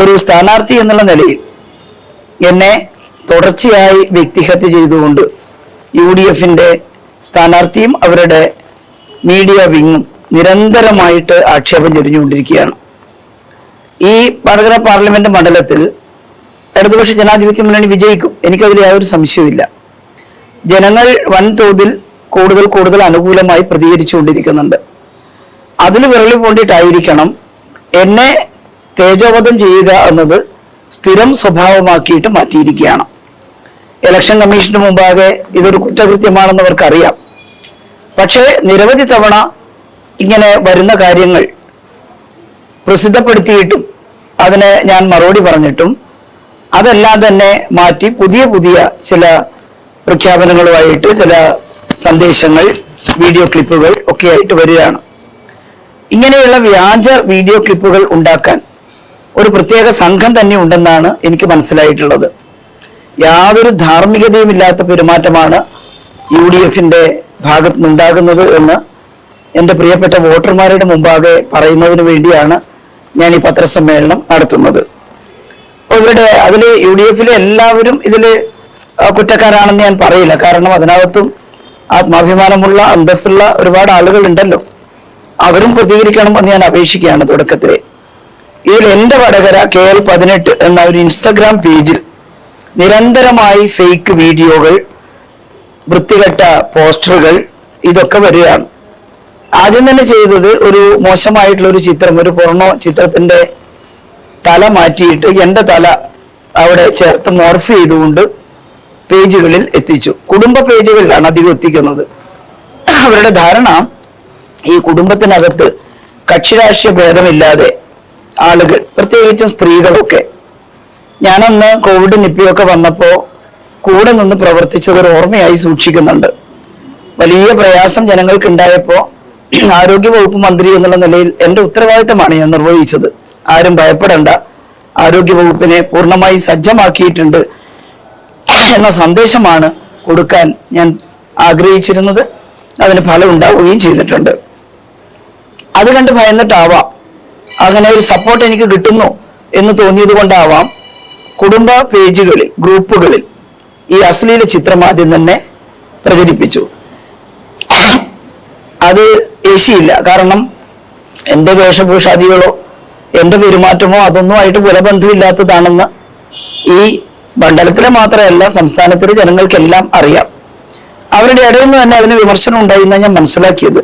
ഒരു സ്ഥാനാർത്ഥി എന്നുള്ള നിലയിൽ എന്നെ തുടർച്ചയായി വ്യക്തിഹത്യ ചെയ്തുകൊണ്ട് യു ഡി എഫിന്റെ സ്ഥാനാർത്ഥിയും അവരുടെ മീഡിയ വിങ്ങും നിരന്തരമായിട്ട് ആക്ഷേപം ചൊരിഞ്ഞുകൊണ്ടിരിക്കുകയാണ്. ഈ വടകര പാർലമെന്റ് മണ്ഡലത്തിൽ ഇടതുപക്ഷ ജനാധിപത്യ മുന്നണി വിജയിക്കും. എനിക്കതിൽ യാതൊരു സംശയവുമില്ല. ജനങ്ങൾ വൻതോതിൽ കൂടുതൽ കൂടുതൽ അനുകൂലമായി പ്രതികരിച്ചുകൊണ്ടിരിക്കുന്നുണ്ട്. അതിൽ വിരളി പോണ്ടിട്ടായിരിക്കണം എന്നെ തേജോവധം ചെയ്യുക എന്നത് സ്ഥിരം സ്വഭാവമാക്കിയിട്ട് മാറ്റിയിരിക്കുകയാണ്. ഇലക്ഷൻ കമ്മീഷന് മുമ്പാകെ ഇതൊരു കുറ്റകൃത്യമാണെന്ന് അവർക്കറിയാം പക്ഷേ നിരവധി തവണ ഇങ്ങനെ വരുന്ന കാര്യങ്ങൾ പ്രസിദ്ധപ്പെടുത്തിയിട്ടും അതിന് ഞാൻ മറുപടി പറഞ്ഞിട്ടും അതെല്ലാം തന്നെ മാറ്റി പുതിയ പുതിയ ചില പ്രഖ്യാപനങ്ങളുമായിട്ട് ചില സന്ദേശങ്ങൾ വീഡിയോ ക്ലിപ്പുകൾ ഒക്കെ ആയിട്ട് വരികയാണ്. ഇങ്ങനെയുള്ള വ്യാജ വീഡിയോ ക്ലിപ്പുകൾ ഉണ്ടാക്കാൻ ഒരു പ്രത്യേക സംഘം തന്നെ ഉണ്ടെന്നാണ് എനിക്ക് മനസ്സിലായിട്ടുള്ളത്. യാതൊരു ധാർമ്മികതയും ഇല്ലാത്ത പെരുമാറ്റമാണ് യു ഡി എഫിന്റെ ഭാഗത്തുനിന്നുണ്ടാകുന്നത് എന്ന് എന്റെ പ്രിയപ്പെട്ട വോട്ടർമാരുടെ മുമ്പാകെ പറയുന്നതിന് വേണ്ടിയാണ് ഞാൻ ഈ പത്രസമ്മേളനം നടത്തുന്നത്. അപ്പോൾ ഇവരുടെ അതിൽ യു ഡി എഫിലെ എല്ലാവരും ഇതിൽ കുറ്റക്കാരാണെന്ന് ഞാൻ പറയില്ല. കാരണം അതിനകത്തും ആത്മാഭിമാനമുള്ള അന്തസ്സുള്ള ഒരുപാട് ആളുകൾ ഉണ്ടല്ലോ അവരും പ്രതികരിക്കണം എന്ന് ഞാൻ അപേക്ഷിക്കുകയാണ് തുടക്കത്തിൽ ഇതിൽ എന്റെ വടകര കെ എൽ പതിനെട്ട് എന്ന ഒരു ഇൻസ്റ്റഗ്രാം പേജിൽ നിരന്തരമായി ഫേക്ക് വീഡിയോകൾ വൃത്തികെട്ട പോസ്റ്ററുകൾ ഇതൊക്കെ വരികയാണ്. ആദ്യം തന്നെ ചെയ്തത് ഒരു മോശമായിട്ടുള്ള ഒരു ചിത്രം ഒരു പൊർണോ ചിത്രത്തിന്റെ തല മാറ്റിയിട്ട് എന്റെ തല അവിടെ ചേർത്ത് മോർഫ് ചെയ്തുകൊണ്ട് പേജുകളിൽ എത്തിച്ചു. കുടുംബ പേജുകളിലാണ് അധികം എത്തിക്കുന്നത്. അവരുടെ ധാരണ ഈ കുടുംബത്തിനകത്ത് കക്ഷിരാഷ്ട്രീയ ഭേദമില്ലാതെ ആളുകൾ പ്രത്യേകിച്ചും സ്ത്രീകളൊക്കെ. ഞാനന്ന് കോവിഡ് നിപ്പിയൊക്കെ വന്നപ്പോൾ കൂടെ നിന്ന് പ്രവർത്തിച്ചത് ഒരു ഓർമ്മയായി സൂക്ഷിക്കുന്നുണ്ട്. വലിയ പ്രയാസം ജനങ്ങൾക്ക് ആരോഗ്യ വകുപ്പ് മന്ത്രി എന്നുള്ള നിലയിൽ എന്റെ ഉത്തരവാദിത്തമാണ് ഞാൻ നിർവഹിച്ചത്. ആരും ഭയപ്പെടേണ്ട. ആരോഗ്യ വകുപ്പിനെ പൂർണമായി സജ്ജമാക്കിയിട്ടുണ്ട് എന്ന സന്ദേശമാണ് കൊടുക്കാൻ ഞാൻ ആഗ്രഹിച്ചിരുന്നത്. അതിന് ഫലം ഉണ്ടാവുകയും ചെയ്തിട്ടുണ്ട്. അത് കണ്ട് ഭയന്നിട്ടാവാം. അങ്ങനെ ഒരു സപ്പോർട്ട് എനിക്ക് കിട്ടുന്നു എന്ന് തോന്നിയത് കൊണ്ടാവാം കുടുംബ പേജുകളിൽ ഗ്രൂപ്പുകളിൽ ഈ അശ്ലീല ചിത്രം ആദ്യം തന്നെ പ്രചരിപ്പിച്ചു. അത് ഏശിയില്ല. കാരണം എന്റെ വേഷഭൂഷാദികളോ എന്റെ പെരുമാറ്റമോ അതൊന്നും ആയിട്ട് പുലബന്ധമില്ലാത്തതാണെന്ന് ഈ മണ്ഡലത്തിലെ മാത്രമല്ല സംസ്ഥാനത്തിലെ ജനങ്ങൾക്കെല്ലാം അറിയാം. അവരുടെ ഇടയിൽ നിന്ന് തന്നെ അതിന് വിമർശനം ഉണ്ടായി എന്നാണ് ഞാൻ മനസ്സിലാക്കിയത്.